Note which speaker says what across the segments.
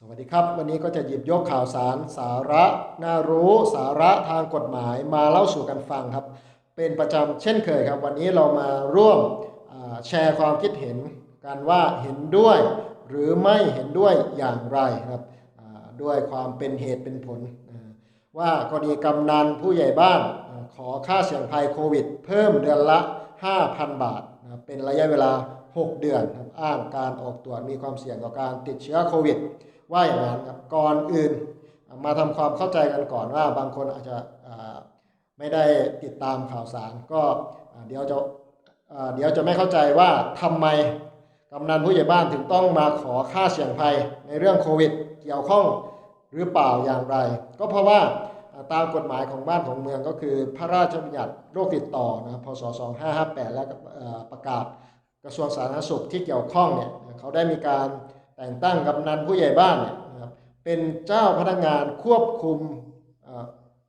Speaker 1: สวัสดีครับ วันนี้ก็จะหยิบยกข่าวสารสาระ น่ารู้สาระทางกฎหมายมาเล่าสู่กันฟังครับ เป็นประจำเช่นเคยครับ วันนี้เรามาร่วมแชร์ความคิดเห็นกันว่าเห็นด้วย หรือไม่เห็นด้วยอย่างไรครับด้วยความเป็นเหตุเป็นผล ว่ากรณีกำนันผู้ใหญ่บ้านอขอค่าเสี่ยงภัยโควิด เพิ่มเดือนละ 5,000 บาทนะครับเป็นระยะเวลา 6 เดือนครับอ้างการออกตรวจมีความเสี่ยงต่อการติดเชื้อโควิด ว่าอย่างนั้นครับก่อนอื่นมาทำความเข้าใจกันก่อนว่าบางคนอาจจะไม่ได้ติดตามข่าวสาร ก็เดี๋ยวจะเดี๋ยวจะไม่เข้าใจว่าทำไมกำนันผู้ใหญ่บ้านถึงต้องมาขอค่าเสี่ยงภัยในเรื่องโควิด เกี่ยวข้องหรือเปล่าอย่างไร ก็เพราะว่าตามกฎหมายของบ้านของเมืองก็คือพระราชบัญญัติโรคติดต่อนะครับพศ 2558 และประกาศกระทรวงสาธารณสุขที่เกี่ยวข้องเนี่ยเขาได้มีการ แต่งตั้งกำนันผู้ใหญ่บ้านเนี่ยนะครับเป็นเจ้าพนักงานควบคุม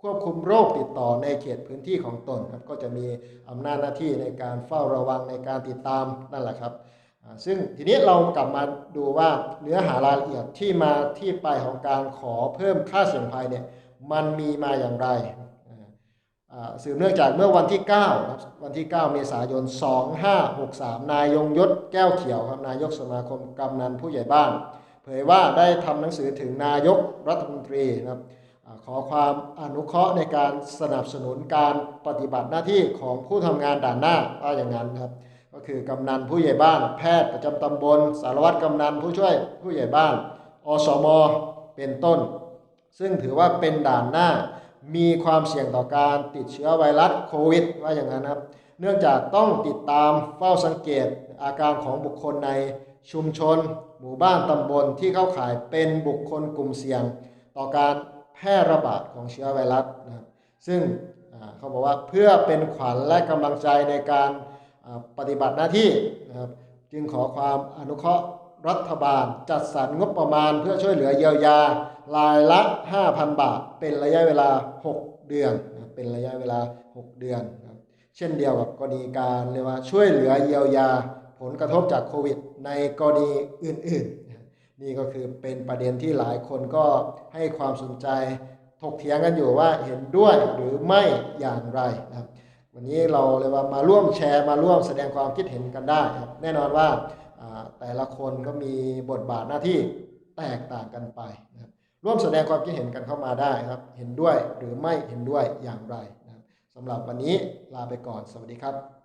Speaker 1: ควบคุมโรคติดต่อในเขตพื้นที่ของตนครับก็จะมีอำนาจหน้าที่ในการเฝ้าระวังในการติดตามนั่นแหละครับ ซึ่งทีนี้เรากลับมาดูว่าเนื้อหารายละเอียดที่มาที่ไปของการขอเพิ่มค่าเสี่ยงภัยเนี่ยมันมีมาอย่างไร สืบเนื่องจากเมื่อวันที่9ครับวันที่ 9 เมษายน 2563 นายยงยศแก้วเขียวครับนายกสมาคมกำนันผู้ใหญ่บ้าน เผยว่าได้ทำหนังสือถึงนายกรัฐมนตรีนะครับอขอความอนุเคราะห์ในการสนับสนุนการปฏิบัติหน้าที่ของผู้ทำงานด่านหน้าว่าอย่างนั้นครับก็คือกำนันผู้ใหญ่บ้าน แพทย์ประจำตำบล สารวัตรกำนันผู้ช่วยผู้ใหญ่บ้าน อสม เป็นต้น ซึ่งถือว่าเป็นด่านหน้า มีความเสี่ยงต่อการติดเชื้อไวรัสโควิดว่าอย่างนั้นครับ เนื่องจากต้องติดตามเฝ้าสังเกตอาการของบุคคลในชุมชน หมู่บ้านตำบลที่เข้าข่ายเป็นบุคคลกลุ่มเสี่ยง ต่อการแพร่ระบาดของเชื้อไวรัสนะครับซึ่งเขาบอกว่าเพื่อเป็นขวัญและกำลังใจในการปฏิบัติหน้าที่นะครับจึงขอความอนุเคราะห์ รัฐบาลจัดสรรงบประมาณเพื่อช่วยเหลือเยียวยา รายละ 5,000 บาท เป็นระยะเวลา 6 เดือนเป็นระยะเวลา 6 เดือน เช่นเดียวกับกรณีการเรียกว่าช่วยเหลือเยียวยาผลกระทบจากโควิด ในกรณีอื่นๆ นี่ก็คือเป็นประเด็นที่หลายคนก็ให้ความสนใจถกเถียงกันอยู่ว่าเห็นด้วยหรือไม่อย่างไรนะครับวันนี้เราเลยว่ามาร่วมแชร์มาร่วมแสดงความคิดเห็นกันได้ครับแน่นอนว่า แต่ละคนก็มีบทบาทหน้าที่แตกต่างกันไปนะครับร่วมแสดงความคิดเห็นกันเข้ามาได้ครับ เห็นด้วยหรือไม่เห็นด้วยอย่างไรนะครับสำหรับวันนี้ลาไปก่อนสวัสดีครับ